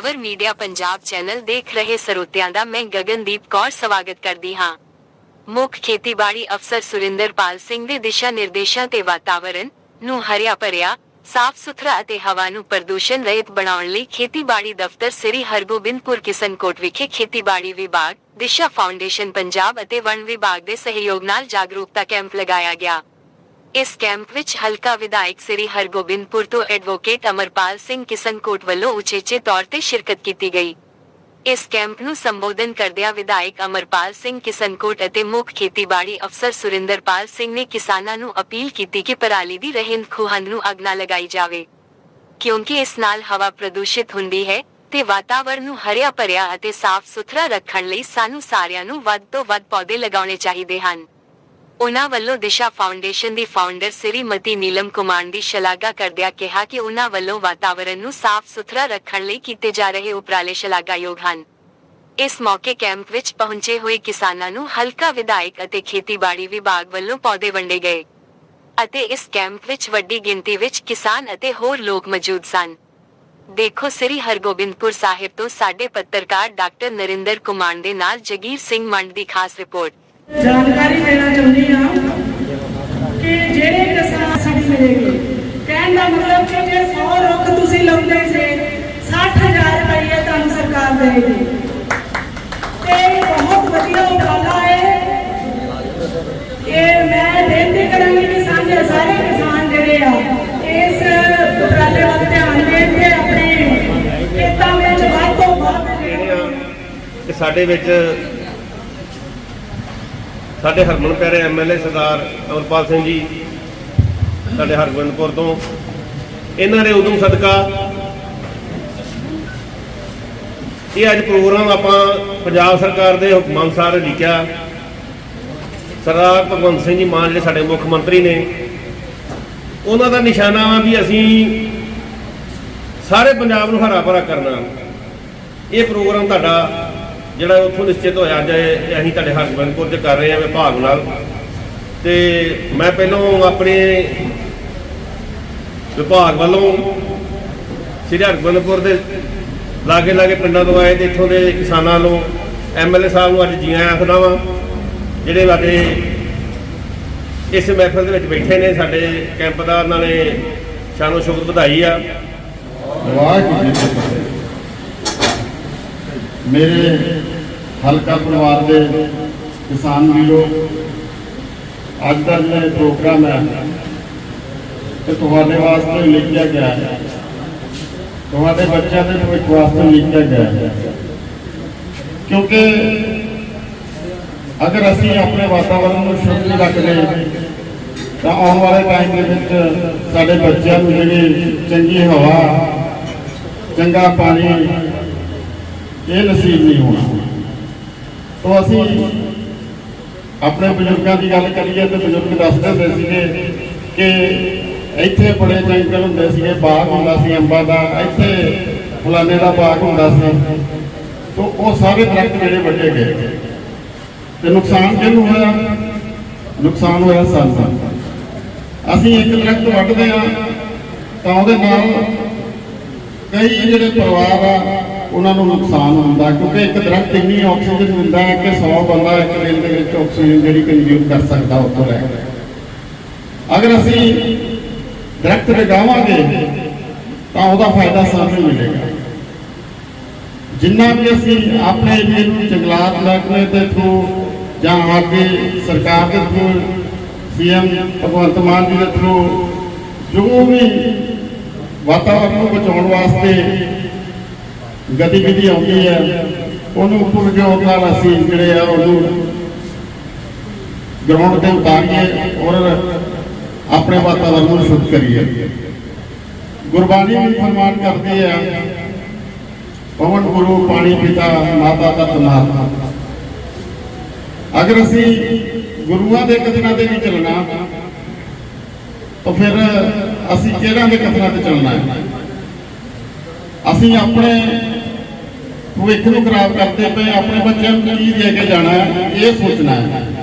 Power media Punjab channel ਦੇਖ ਰਹੇ ਸਰੋਤਿਆਂ ਦਾ ਮੈਂ ਗਗਨਦੀਪ ਕੌਰ ਸਵਾਗਤ ਕਰਦੀ ਹਾਂ। ਮੁੱਖ ਖੇਤੀਬਾੜੀ ਅਫਸਰ ਸੁਰਿੰਦਰਪਾਲ ਸਿੰਘ ਦੇ ਦਿਸ਼ਾ ਨਿਰਦੇਸ਼ਾਂ ਤੇ ਵਾਤਾਵਰਣ ਨੂੰ ਹਰਿਆ ਭਰਿਆ, ਸਾਫ਼ ਸੁਥਰਾ ਅਤੇ ਹਵਾ ਨੂੰ ਪ੍ਰਦੂਸ਼ਣ ਰਹਿਤ ਬਣਾਉਣ ਲਈ ਖੇਤੀਬਾੜੀ ਦਫ਼ਤਰ ਸ੍ਰੀ ਹਰਗੋਬਿੰਦਪੁਰ ਕਿਸਨਕੋਟ ਵਿਖੇ ਖੇਤੀਬਾੜੀ ਵਿਭਾਗ, ਦਿਸ਼ਾ ਫਾਊਂਡੇਸ਼ਨ ਪੰਜਾਬ ਅਤੇ ਵਣ ਵਿਭਾਗ ਦੇ ਸਹਿਯੋਗ ਨਾਲ ਜਾਗਰੂਕਤਾ ਕੈਂਪ ਲਗਾਇਆ ਗਿਆ। ਇਸ ਕੈਂਪ ਵਿੱਚ ਹਲਕਾ ਵਿਧਾਇਕ ਸ੍ਰੀ ਹਰਗੋਬਿੰਦਪੁਰ ਤੋਂ ਐਡਵੋਕੇਟ ਅਮਰਪਾਲ ਸਿੰਘ ਕਿਸਨਕੋਟ ਵੱਲੋਂ ਉਚੇਚੇ ਤੌਰ ਤੇ ਸ਼ਿਰਕਤ ਕੀਤੀ ਗਈ। ਇਸ ਕੈਂਪ ਨੂੰ ਸੰਬੋਧਨ ਕਰਦਿਆਂ ਵਿਧਾਇਕ ਅਮਰਪਾਲ ਸਿੰਘ ਕਿਸਨਕੋਟ ਅਤੇ ਮੁੱਖ ਖੇਤੀਬਾੜੀ ਅਫਸਰ ਸੁਰਿੰਦਰਪਾਲ ਸਿੰਘ ਨੇ ਕਿਸਾਨਾਂ ਨੂੰ ਅਪੀਲ ਕੀਤੀ ਕਿ ਪਰਾਲੀ ਦੀ ਰਹਿੰਦ ਖੂਹੰਦ ਨੂੰ ਅੱਗ ਨਾ ਲਗਾਈ ਜਾਵੇ। ਕਿਉਂਕਿ ਇਸ ਨਾਲ ਹਵਾ ਪ੍ਰਦੂਸ਼ਿਤ ਹੁੰਦੀ ਹੈ ਤੇ ਵਾਤਾਵਰਣ ਨੂੰ ਹਰਿਆ ਭਰਿਆ ਅਤੇ ਸਾਫ਼ ਸੁਥਰਾ ਰੱਖਣ ਲਈ ਸਾਨੂੰ ਸਾਰਿਆਂ ਨੂੰ ਵੱਧ ਤੋਂ ਵੱਧ ਪੌਦੇ ਲਗਾਉਣੇ ਚਾਹੀਦੇ ਹਨ। ਉਨ੍ਹਾਂ ਵੱਲੋਂ ਦਿਸ਼ਾ ਫਾਊਂਡੇਸ਼ਨ ਦੀ ਫਾਊਂਡਰ ਸ੍ਰੀਮਤੀ ਨੀਲਮ ਕੁਮਾਰ ਦੀ ਸ਼ਲਾਘਾ ਕਰਦਿਆਂ ਕਿਹਾ ਕਿ ਉਨ੍ਹਾਂ ਵੱਲੋਂ ਵਾਤਾਵਰਣ ਨੂੰ ਸਾਫ਼ ਸੁਥਰਾ ਰੱਖਣ ਲਈ ਕੀਤੇ ਜਾ ਰਹੇ ਉਪਰਾਲੇ ਸ਼ਲਾਘਾਯੋਗ ਹਨ। ਇਸ ਮੌਕੇ ਕੈਂਪ ਵਿੱਚ ਪਹੁੰਚੇ ਹੋਏ ਕਿਸਾਨਾਂ ਨੂੰ ਹਲਕਾ ਵਿਧਾਇਕ ਅਤੇ ਖੇਤੀਬਾੜੀ ਵਿਭਾਗ ਵੱਲੋਂ ਪੌਦੇ ਵੰਡੇ ਗਏ ਅਤੇ ਇਸ ਕੈਂਪ ਵਿੱਚ ਵੱਡੀ ਗਿਣਤੀ ਵਿੱਚ ਕਿਸਾਨ ਅਤੇ ਹੋਰ ਲੋਕ ਮੌਜੂਦ ਸਨ। ਦੇਖੋ ਸ੍ਰੀ ਹਰਗੋਬਿੰਦਪੁਰ ਸਾਹਿਬ ਤੋਂ ਸਾਡੇ ਪੱਤਰਕਾਰ ਡਾਕਟਰ ਨਰਿੰਦਰ ਕੁਮਾਰ ਦੇ ਨਾਲ ਜਗੀਰ ਸਿੰਘ ਮੰਡ ਦੀ ਖਾਸ ਰਿਪੋਰਟ। ਜਾਣਕਾਰੀ ਦੇਣਾ ਚਾਹੁੰਦੀ ਹਾਂ ਕਿ ਜਿਹੜੇ ਕਿਸਾਨ ਸਾਡੀ ਮਿਲੇਗੀ, ਕਹਿਣ ਦਾ ਮਤਲਬ ਕਿ ਜੇ 100 ਰੁੱਖ ਤੁਸੀਂ ਲਾਉਂਦੇ ਸੀ 60000 ਰੁਪਏ ਤੁਹਾਨੂੰ ਸਰਕਾਰ ਦੇਗੀ ਤੇ ਬਹੁਤ ਵਧੀਆ ਉਪਰਾਲਾ ਹੈ। ਇਹ ਮੈਂ ਬੇਨਤੀ ਕਰਾਂਗੀ ਕਿ ਸਾਡੇ ਸਾਰੇ ਕਿਸਾਨ ਜਿਹੜੇ ਆ, ਇਸ ਉਪਰਾਲੇ ਵੱਲ ਧਿਆਨ ਦੇਣ ਤੇ ਆਪਣੇ ਖੇਤਾਂ ਵਿੱਚ ਵੱਧ ਤੋਂ ਵੱਧ ਜਿਹੜੇ ਆ ਕਿ ਸਾਡੇ ਵਿੱਚ ਸਾਡੇ ਹਰਮਨ ਪਿਆਰੇ ਐਮਐਲਏ ਸਰਦਾਰ ਅਮਰਪਾਲ ਸਿੰਘ ਜੀ, ਸਾਡੇ ਹਰਗੋਬਿੰਦਪੁਰ ਤੋਂ। ਇਹਨਾਂ ਦੇ ਉਦੋਂ ਸਦਕਾ ਇਹ ਅੱਜ ਪ੍ਰੋਗਰਾਮ ਆਪਾਂ ਪੰਜਾਬ ਸਰਕਾਰ ਦੇ ਹੁਕਮਾਂ ਅਨੁਸਾਰ ਲਿਖਿਆ। ਸਰਦਾਰ ਭਗਵੰਤ ਸਿੰਘ ਜੀ ਮਾਨ ਜਿਹੜੇ ਸਾਡੇ ਮੁੱਖ ਮੰਤਰੀ ਨੇ, ਉਹਨਾਂ ਦਾ ਨਿਸ਼ਾਨਾ ਵਾ ਵੀ ਅਸੀਂ ਸਾਰੇ ਪੰਜਾਬ ਨੂੰ ਹਰਾ ਭਰਾ ਕਰਨਾ। ਇਹ ਪ੍ਰੋਗਰਾਮ ਤੁਹਾਡਾ ਜਿਹੜਾ ਉੱਥੋਂ ਨਿਸ਼ਚਿਤ ਹੋਇਆ ਅੱਜ ਅਸੀਂ ਤੁਹਾਡੇ ਹਰਗੋਬਿੰਦਪੁਰ 'ਚ ਕਰ ਰਹੇ ਹਾਂ ਵਿਭਾਗ ਨਾਲ। ਤੇ ਮੈਂ ਪਹਿਲਾਂ ਆਪਣੇ ਵਿਭਾਗ ਵੱਲੋਂ ਸ੍ਰੀ ਹਰਗੋਬਿੰਦਪੁਰ ਦੇ ਲਾਗੇ ਲਾਗੇ ਪਿੰਡਾਂ ਤੋਂ ਆਏ ਤੇ ਇੱਥੋਂ ਦੇ ਕਿਸਾਨਾਂ ਨੂੰ ਐਮਐਲਏ ਸਾਹਿਬ ਨੂੰ ਅੱਜ ਜੀ ਆਇਆਂ ਆਖਦਾ ਵਾਂ, ਜਿਹੜੇ ਸਾਡੇ ਇਸ ਮਹਿਫਲ ਦੇ ਵਿੱਚ ਬੈਠੇ ਨੇ, ਸਾਡੇ ਕੈਂਪ ਦਾ ਉਹਨਾਂ ਨੇ ਸਾਨੂੰ ਸ਼ੁਕਰ ਵਧਾਈ ਆ। ਵਾਹਿਗੁਰੂ ਜੀ ਮੇਰੇ ਹਲਕਾ ਪਰਿਵਾਰ ਦੇ ਕਿਸਾਨ ਵੀਰੋ, ਅੱਜ ਦਾ ਜਿਹੜਾ ਇਹ ਪ੍ਰੋਗਰਾਮ ਹੈ ਤੇ ਤੁਹਾਡੇ ਵਾਸਤੇ ਲਿਖਿਆ ਗਿਆ ਹੈ। ਤੁਹਾਡੇ ਬੱਚਿਆਂ ਦੇ ਭਵਿੱਖ ਵਾਸਤੇ ਲਿਖਿਆ ਗਿਆ ਹੈ। ਕਿਉਂਕਿ ਅਗਰ ਅਸੀਂ ਆਪਣੇ ਵਾਤਾਵਰਣ ਨੂੰ ਸ਼ੁੱਧ ਰੱਖਦੇ, ਤਾਂ ਆਉਣ ਵਾਲੇ ਟਾਈਮ ਦੇ ਵਿੱਚ ਸਾਡੇ ਬੱਚਿਆਂ ਨੂੰ ਜਿਹੜੀ ਚੰਗੀ ਹਵਾ, ਚੰਗਾ ਪਾਣੀ, ਇਹ ਨਸੀਬ ਨਹੀਂ ਹੋਣਾ। ਤੋਂ ਅਸੀਂ ਆਪਣੇ ਬਜ਼ੁਰਗਾਂ ਦੀ ਗੱਲ ਕਰੀਏ ਤੇ ਬਜ਼ੁਰਗ ਦੱਸਦੇ ਹੁੰਦੇ ਸੀਗੇ ਕਿ ਇੱਥੇ ਬੜੇ ਜੰਗਲ ਹੁੰਦੇ ਸੀਗੇ, ਬਾਗ ਹੁੰਦਾ ਸੀ ਅੰਬਾਂ ਦਾ, ਇੱਥੇ ਫਲਾਣੇ ਦਾ ਬਾਗ ਹੁੰਦਾ ਸੀ। ਤੋਂ ਉਹ ਸਾਰੇ ਦਰਖਤ ਜਿਹੜੇ ਵੱਡੇ ਗਏ। ਤੇ ਨੁਕਸਾਨ ਕਿਹਨੂੰ ਹੋਇਆ? ਨੁਕਸਾਨ ਹੋਇਆ ਸਾਨੂੰ। ਅਸੀਂ ਇੱਕ ਦਰਖਤ ਵੱਢਦੇ ਆ ਤਾਂ ਉਹਦੇ ਨਾਲ ਕਈ ਜਿਹੜੇ ਪਰਿਵਾਰ ਆ ਉਹਨਾਂ ਨੂੰ ਨੁਕਸਾਨ ਹੁੰਦਾ ਕਿਉਂਕਿ ਇੱਕ ਦਰਖਤ ਇੰਨੀ ਆਕਸੀਜਨ ਦਿੰਦਾ ਹੈ ਕਿ 100 ਬੰਦਾ ਇੱਕ ਦਿਨ ਦੇ ਵਿੱਚ ਆਕਸੀਜਨ ਜਿਹੜੀ ਕੰਜ਼ਿਊਮ ਕਰ ਸਕਦਾ ਉੱਥੋਂ ਲੈ ਅਗਰ ਅਸੀਂ ਦਰਖਤ ਲਗਾਵਾਂਗੇ, ਤਾਂ ਉਹਦਾ ਫਾਇਦਾ ਸਾਨੂੰ ਮਿਲੇਗਾ। ਜਿੰਨਾ ਵੀ ਅਸੀਂ ਆਪਣੇ ਏਰੀਏ ਨੂੰ ਜੰਗਲਾਤ ਮਹਿਕਮੇ ਦੇ ਥਰੂ ਜਾਂ ਅੱਗੇ ਸਰਕਾਰ ਦੇ ਥਰੂ ਸੀਐਮ ਭਗਵੰਤ ਮਾਨ ਜੀ ਦੇ ਥਰੂ ਜੋ ਵੀ ਵਾਤਾਵਰਣ ਨੂੰ ਬਚਾਉਣ ਵਾਸਤੇ ਗਤੀਵਿਧੀ ਆਉਂਦੀ ਹੈ। ਉਹਨੂੰ ਪੁਰਜੋਰ ਨਾਲ ਅਸੀਂ ਜਿਹੜੇ ਆ ਉਹਨੂੰ ਗਰਾਊਂਡ ਤੇ ਉਤਾਰੀਏ ਔਰ ਆਪਣੇ ਵਾਤਾਵਰਣ ਨੂੰ ਸ਼ੁੱਧ ਕਰੀਏ। ਗੁਰਬਾਣੀ ਵੀ ਫਰਮਾਨ ਕਰਦੀ ਹੈ ਪਵਨ ਗੁਰੂ ਪਾਣੀ ਪਿਤਾ ਮਾਤਾ ਤਤ ਮਾਤਾ ਅਗਰ ਅਸੀਂ ਗੁਰੂਆਂ ਦੇ ਕਦਮਾਂ ਤੇ ਨਹੀਂ ਚੱਲਣਾ, ਤਾਂ ਫਿਰ ਅਸੀਂ ਕਿਹੜਾਂ ਦੇ ਕਦਮਾਂ ਤੇ ਚੱਲਣਾ ਹੈ? ਅਸੀਂ ਆਪਣੇ ਭਵਿੱਖ ਨੂੰ ਖਰਾਬ ਕਰਦੇ ਪਏ, ਆਪਣੇ ਬੱਚਿਆਂ ਨੂੰ ਕੀ ਦੇ ਕੇ ਜਾਣਾ ਇਹ ਸੋਚਣਾ ਹੈ।